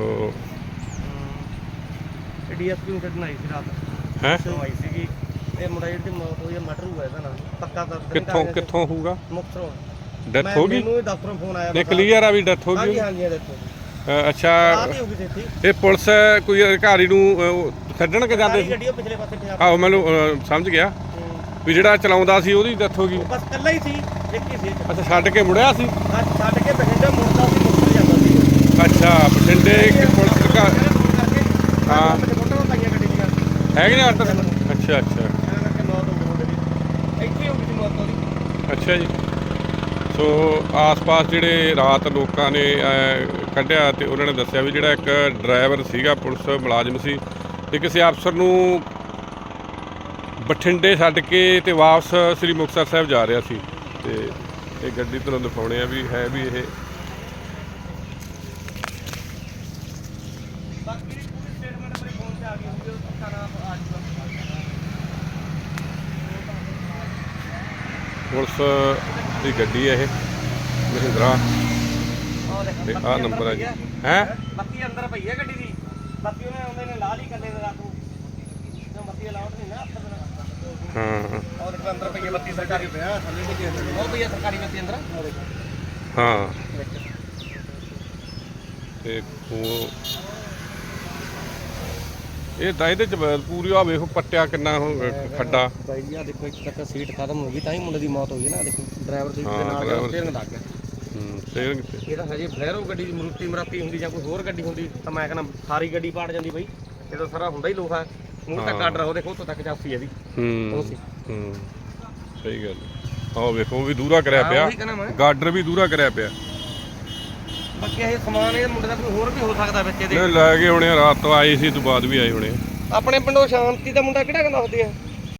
ਉਹ ਇਹ ਡੀਐਸਪੀ ਨੂੰ ਛੱਡਣ ਆਈ ਸੀ ਰਾਤ। ਹੈ? ਤੋਂ ਆਈ ਸੀਗੀ। ਇਹ ਮੁੰਡਾ ਜਿਹੜੀ ਮੌਤ ਹੋਈ ਹੈ ਮਰਡਰ ਹੋਇਆ ਇਹਦਾ ਨਾਲ ਪੱਕਾ ਤਾਂ ਕਿੱਥੋਂ ਕਿੱਥੋਂ ਹੋਊਗਾ? ਮੁਕਤਸਰੋਂ। ਡੈਥ ਹੋ ਗਈ? ਮੈਨੂੰ ਇਹ ਦਫ਼ਤਰੋਂ ਫੋਨ ਆਇਆ ਨੇ ਕਲੀਅਰ ਆ ਵੀ ਡੈਥ ਹੋ ਹਾਂਜੀ ਗਈ? ਹਾਂਜੀ ਇਹ ਦੇਖੋ ਅ, ਅੱਛਾ। ਹੋ ਗਈ ਇਹ ਪੁਲਿਸ ਕੋਈ ਅਧਿਕਾਰੀ ਨੂੰ ਛੱਡਣ ਕੇ ਜਾਂਦੇ ਸੀ ਆਹੋ ਮੈਨੂੰ ਸਮਝ ਗਿਆ। ਵੀ ਜਿਹੜਾ ਚਲਾਉਂਦਾ ਸੀ ਉਹਦੀ ਡੈਥ ਹੋ ਗਈ। ਬਸ ਕੱਲਾ ਹੀ ਸੀ ਇੱਕ ਹੀ ਸੀ। ਅੱਛਾ ਛੱਡ ਕੇ ਮੁੜਿਆ ਸੀ? ਛੱਡ ਕੇ ਬਠਿੰਡੇ ਮੁੜਦਾ ਸੀ। ਅੱਛਾ, ਬਠਿੰਡੇ ਪੁਲਿਸ ਅਧਿਕਾਰੀ ਹਾਂ। ਹੈਗੇ ਨੇ ਆਟੋ ਅੱਛਾ ਅੱਛਾ। ਅੱਛਾ ਜੀ। ਸੋ, ਆਸ-ਪਾਸ ਜਿਹੜੇ ਰਾਤ ਲੋਕਾਂ ਨੇ ਕੱਢਿਆ ਤੇ ਉਹਨਾਂ ਨੇ ਦੱਸਿਆ ਵੀ ਜਿਹੜਾ ਇੱਕ ਡਰਾਈਵਰ ਸੀਗਾ, ਪੁਲਿਸ ਮੁਲਾਜ਼ਮ ਸੀ ਤੇ ਕਿਸੇ ਅਫਸਰ ਨੂੰ ਬਠਿੰਡੇ ਛੱਡ ਕੇ ਤੇ ਵਾਪਸ ਸ੍ਰੀ ਮੁਕਤਸਰ ਸਾਹਿਬ ਜਾ ਰਿਹਾ ਸੀ। ਤੇ ਇਹ ਗੱਡੀ ਤੁਹਾਨੂੰ ਦਿਖਾਉਣੇ ਆ ਵੀ ਹੈ ਵੀ ਇਹ ਬਾਕੀ ਦੀ ਪੂਰੀ ਸਟੇਟਮੈਂਟ ਮੇਰੇ ਫੋਨ ਤੇ ਆ ਗਈ ਹੋਊਗੀ ਉਹ ਨਾ ਆ ਜੂਗਾ ਪੁਲਿਸ ਦੀ ਗੱਡੀ ਹੈ ਇਹ ਮਹਿੰਦਰਾ। ਤੇ ਅੰਦਰ ਨੰਬਰ ਹੈ ਜੀ। ਹੈ? ਬੱਤੀ ਅੰਦਰ ਪਈ ਹੈ ਗੱਡੀ ਦੀ। ਬੱਤੀ ਉਹਨੇ ਆਉਂਦੇ ਨੇ ਲਾ ਲਈ ਕੱਲੇ ਦੇ ਰਾਤ ਬੱਤੀ ਅਲਾਉਡ ਨਹੀਂ ਨਾ ਦੇਣਾ ਹਾਂ। ਉਹ ਦੇਖ ਅੰਦਰ ਪਈ ਹੈ ਬੱਤੀ ਸਰਕਾਰੀ ਪਿਆ ਥੱਲੇ ਗਿਆ ਉਹ ਪਈ ਹੈ ਸਰਕਾਰੀ ਬੱਤੀ ਅੰਦਰ। ਹਾਂ। ਤੇ ਉਹ ਇਹ ਤਾਂ ਇਹਦੇ ਚ ਬ- ਪੂਰੀ ਆ ਵੇਖੋ ਪੱਟਿਆ ਕਿੰਨਾ ਖੱਡਾ। ਬਾਈ ਆ ਦੇਖੋ ਇੱਕ ਤੱਕ ਸੀਟ ਖਤਮ ਹੋ ਗਈ ਤਾਂ ਹੀ ਮੁੰਡੇ ਦੀ ਮੌਤ ਹੋਈ ਹੈ ਨਾ ਦੇਖੋ ਡਰਾਈਵਰ ਸੀਟ ਦੇ ਹਾਂ, ਨਾਲ driver ਸਟੀਅਰਿੰਗ ਲੱਗ ਗਿਆ। ਹੂੰ ਸਟੇਰਿੰਗ ਕਿੱਥੇ? ਇਹ ਤਾਂ ਹਜੇ ਬਲੈਰੋ ਗੱਡੀ ਦੀ ਮਰੂਤੀ ਮਰਾਤੀ ਹੁੰਦੀ ਜਾਂ ਕੋਈ ਹੋਰ ਗੱਡੀ ਹੁੰਦੀ ਤਾਂ ਮੈਂ ਕਹਿੰਦਾ ਸਾਰੀ ਗੱਡੀ ਪਾੜ ਜਾਂਦੀ ਬਈ। ਇਹ ਤਾਂ ਸਾਰਾ ਹੁੰਦਾ ਹੀ ਲੋਹਾ ਮੂੰਹ ਤੱਕ ਹਾਂ। ਆਰਡਰ ਉਹ ਦੇਖੋ ਉੱਥੋਂ ਤੱਕ ਚਾਸੀ ਇਹਦੀ ਉਹ ਹੂੰ ਸੀ। ਹੂੰ ਸਹੀ ਗੱਲ ਆਹ ਵੇਖੋ ਉਹ ਵੀ ਦੂਰਾ ਕਰਿਆ ਹਾਂ, ਪਿਆ। ਉਹੀ ਕਹਿਣਾ ਮੈਂ। ਗਾਰਡਰ ਵੀ ਦੂਰਾ ਕਰਿਆ ਪਿਆ। ਬਾਕੀ ਇਹ ਸਮਾਨ ਇਹ ਮੁੰਡੇ ਦਾ ਕੋਈ ਹੋਰ ਵੀ ਹੋ ਸਕਦਾ ਵਿੱਚ ਇਹਦੇ ਨੇ ਲੈ ਕੇ ਆ, ਰਾਤ ਤੋਂ ਆਏ ਸੀ ਤੋਂ ਬਾਅਦ ਵੀ ਆਏ ਹੋਣੇ ਆ। ਆਪਣੇ ਪਿੰਡੋਂ ਸ਼ਾਂਤੀ ਦਾ ਮੁੰਡਾ ਕਿਹੜਾ ਕਹਿੰਦਾ ਹੁੰਦੀ ਹੈ